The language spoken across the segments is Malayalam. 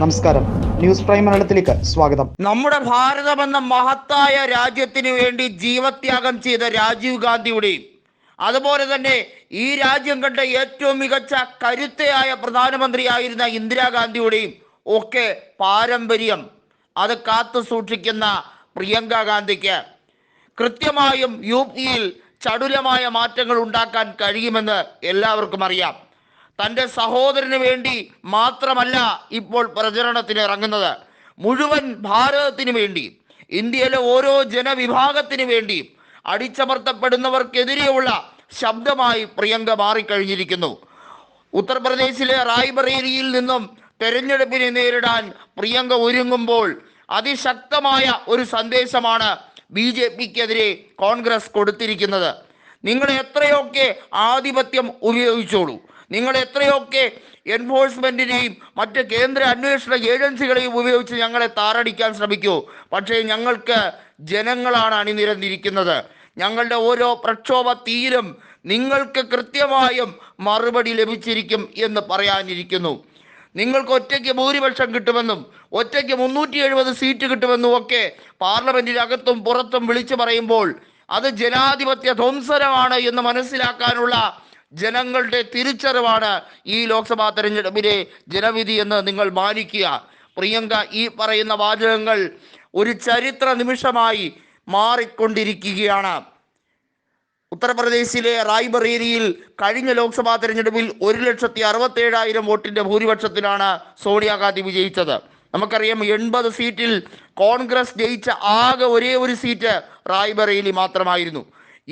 നമസ്കാരം. ന്യൂസ് പ്രൈം മലയാളത്തിലേക്ക് സ്വാഗതം. നമ്മുടെ ഭാരതം എന്ന മഹത്തായ രാജ്യത്തിന് വേണ്ടി ജീവത്യാഗം ചെയ്ത രാജീവ് ഗാന്ധിയുടെയും അതുപോലെ തന്നെ ഈ രാജ്യം കണ്ട ഏറ്റവും മികച്ച കരുത്തയായ പ്രധാനമന്ത്രിയായിരുന്ന ഇന്ദിരാഗാന്ധിയുടെയും ഒക്കെ പാരമ്പര്യം അത് കാത്തു സൂക്ഷിക്കുന്ന പ്രിയങ്ക ഗാന്ധിക്ക് കൃത്യമായും യു പിയിൽ ചടുലമായ മാറ്റങ്ങൾ ഉണ്ടാക്കാൻ കഴിയുമെന്ന് എല്ലാവർക്കും അറിയാം. തന്റെ സഹോദരന് വേണ്ടി മാത്രമല്ല ഇപ്പോൾ പ്രചരണത്തിന് ഇറങ്ങുന്നത്. മുഴുവൻ ഭാരതത്തിന് വേണ്ടി ഇന്ത്യയിലെ ഓരോ ജനവിഭാഗത്തിന് വേണ്ടി അടിച്ചമർത്തപ്പെടുന്നവർക്കെതിരെയുള്ള ശബ്ദമായി പ്രിയങ്ക മാറിക്കഴിഞ്ഞിരിക്കുന്നു. ഉത്തർപ്രദേശിലെ റായ്ബറേലിയിൽ നിന്നും തെരഞ്ഞെടുപ്പിനെ നേരിടാൻ പ്രിയങ്ക ഒരുങ്ങുമ്പോൾ അതിശക്തമായ ഒരു സന്ദേശമാണ് ബി ജെ പിക്കെതിരെ കോൺഗ്രസ് കൊടുത്തിരിക്കുന്നത്. നിങ്ങൾ എത്രയൊക്കെ ആധിപത്യം ഉപയോഗിച്ചോളൂ നിങ്ങൾ എത്രയൊക്കെ എൻഫോഴ്സ്മെന്റിനെയും മറ്റ് കേന്ദ്ര അന്വേഷണ ഏജൻസികളെയും ഉപയോഗിച്ച് ഞങ്ങളെ താറടിക്കാൻ ശ്രമിക്കൂ. പക്ഷേ ഞങ്ങൾക്ക് ജനങ്ങളാണ് അണിനിരന്നിരിക്കുന്നത്. ഞങ്ങളുടെ ഓരോ പ്രക്ഷോഭ തീരും നിങ്ങൾക്ക് കൃത്യമായും മറുപടി ലഭിച്ചിരിക്കും എന്ന് പറയാനിരിക്കുന്നു. നിങ്ങൾക്ക് ഒറ്റയ്ക്ക് ഭൂരിപക്ഷം കിട്ടുമെന്നും ഒറ്റയ്ക്ക് മുന്നൂറ്റി എഴുപത് സീറ്റ് കിട്ടുമെന്നും ഒക്കെ പാർലമെന്റിനകത്തും പുറത്തും വിളിച്ചു പറയുമ്പോൾ അത് ജനാധിപത്യ ധ്വംസനമാണ് എന്ന് മനസ്സിലാക്കാനുള്ള ജനങ്ങളുടെ തിരിച്ചറിവാണ് ഈ ലോക്സഭാ തെരഞ്ഞെടുപ്പിലെ ജനവിധി എന്ന് നിങ്ങൾ മാനിക്കുക. പ്രിയങ്ക ഈ പറയുന്ന വാചകങ്ങൾ ഒരു ചരിത്ര നിമിഷമായി മാറിക്കൊണ്ടിരിക്കുകയാണ്. ഉത്തർപ്രദേശിലെ റായ്ബറേലിയിൽ കഴിഞ്ഞ ലോക്സഭാ തെരഞ്ഞെടുപ്പിൽ ഒരു ലക്ഷത്തി അറുപത്തേഴായിരം വോട്ടിന്റെ ഭൂരിപക്ഷത്തിലാണ് സോണിയാഗാന്ധി വിജയിച്ചത്. നമുക്കറിയാം എൺപത് സീറ്റിൽ കോൺഗ്രസ് ജയിച്ച ആകെ ഒരേ ഒരു സീറ്റ് റായ്ബറേലി മാത്രമായിരുന്നു.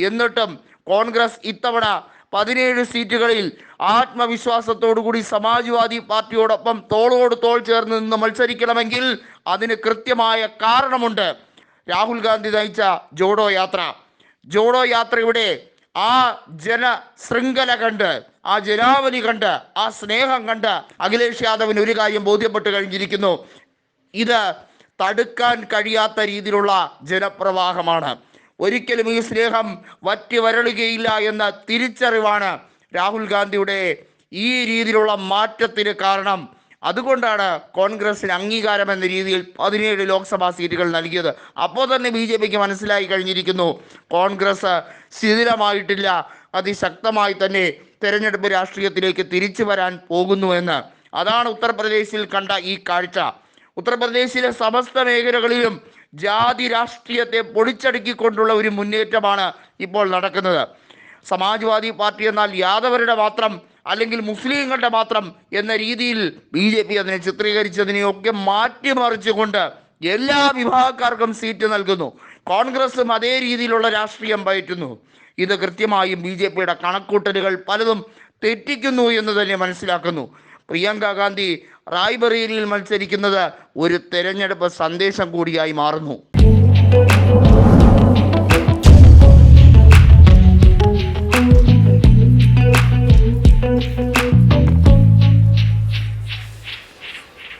എന്നിട്ടും കോൺഗ്രസ് ഇത്തവണ പതിനേഴ് സീറ്റുകളിൽ ആത്മവിശ്വാസത്തോടുകൂടി സമാജ്വാദി പാർട്ടിയോടൊപ്പം തോളോട് തോൾ ചേർന്ന് നിന്ന് മത്സരിക്കണമെങ്കിൽ അതിന് കൃത്യമായ കാരണമുണ്ട്. രാഹുൽ ഗാന്ധി നയിച്ച ജോഡോ യാത്ര. ജോഡോ യാത്രയുടെ ആ ജന ശൃംഖല കണ്ട് ആ ജനാവലി കണ്ട് ആ സ്നേഹം കണ്ട് അഖിലേഷ് യാദവിന് ഒരു കാര്യം ബോധ്യപ്പെട്ട് കഴിഞ്ഞിരിക്കുന്നു. ഇത് തടുക്കാൻ കഴിയാത്ത രീതിയിലുള്ള ജനപ്രവാഹമാണ്. ഒരിക്കലും ഈ സ്നേഹം വറ്റി വരളുകയില്ല എന്ന തിരിച്ചറിവാണ് രാഹുൽ ഗാന്ധിയുടെ ഈ രീതിയിലുള്ള മാറ്റത്തിന് കാരണം. അതുകൊണ്ടാണ് കോൺഗ്രസിന് അംഗീകാരം എന്ന രീതിയിൽ പതിനേഴ് ലോക്സഭാ സീറ്റുകൾ നൽകിയത്. അപ്പോൾ തന്നെ ബി ജെ പിക്ക് മനസ്സിലായി കഴിഞ്ഞിരിക്കുന്നു. കോൺഗ്രസ് ശിഥിലമായിട്ടില്ല. അതിശക്തമായി തന്നെ തെരഞ്ഞെടുപ്പ് രാഷ്ട്രീയത്തിലേക്ക് തിരിച്ചു വരാൻ പോകുന്നുവെന്ന് അതാണ് ഉത്തർപ്രദേശിൽ കണ്ട ഈ കാഴ്ച. ഉത്തർപ്രദേശിലെ സമസ്ത മേഖലകളിലും ജാതി രാഷ്ട്രീയത്തെ പൊടിച്ചടുക്കിക്കൊണ്ടുള്ള ഒരു മുന്നേറ്റമാണ് ഇപ്പോൾ നടക്കുന്നത്. സമാജ്വാദി പാർട്ടി എന്നാൽ യാദവരുടെ മാത്രം അല്ലെങ്കിൽ മുസ്ലിങ്ങളുടെ മാത്രം എന്ന രീതിയിൽ ബി ജെ പി അതിനെ ചിത്രീകരിച്ചതിനെയൊക്കെ മാറ്റിമറിച്ചുകൊണ്ട് എല്ലാ വിഭാഗക്കാർക്കും സീറ്റ് നൽകുന്നു. കോൺഗ്രസും അതേ രീതിയിലുള്ള രാഷ്ട്രീയം പയറ്റുന്നു ഇത് കൃത്യമായും ബി ജെ പിയുടെ കണക്കൂട്ടലുകൾ പലതും തെറ്റിക്കുന്നു എന്ന് തന്നെ മനസ്സിലാക്കുന്നു. പ്രിയങ്ക ഗാന്ധി റായ്ബറേലിയിൽ മത്സരിക്കുന്നത് ഒരു തെരഞ്ഞെടുപ്പ് സന്ദേശം കൂടിയായി മാറുന്നു.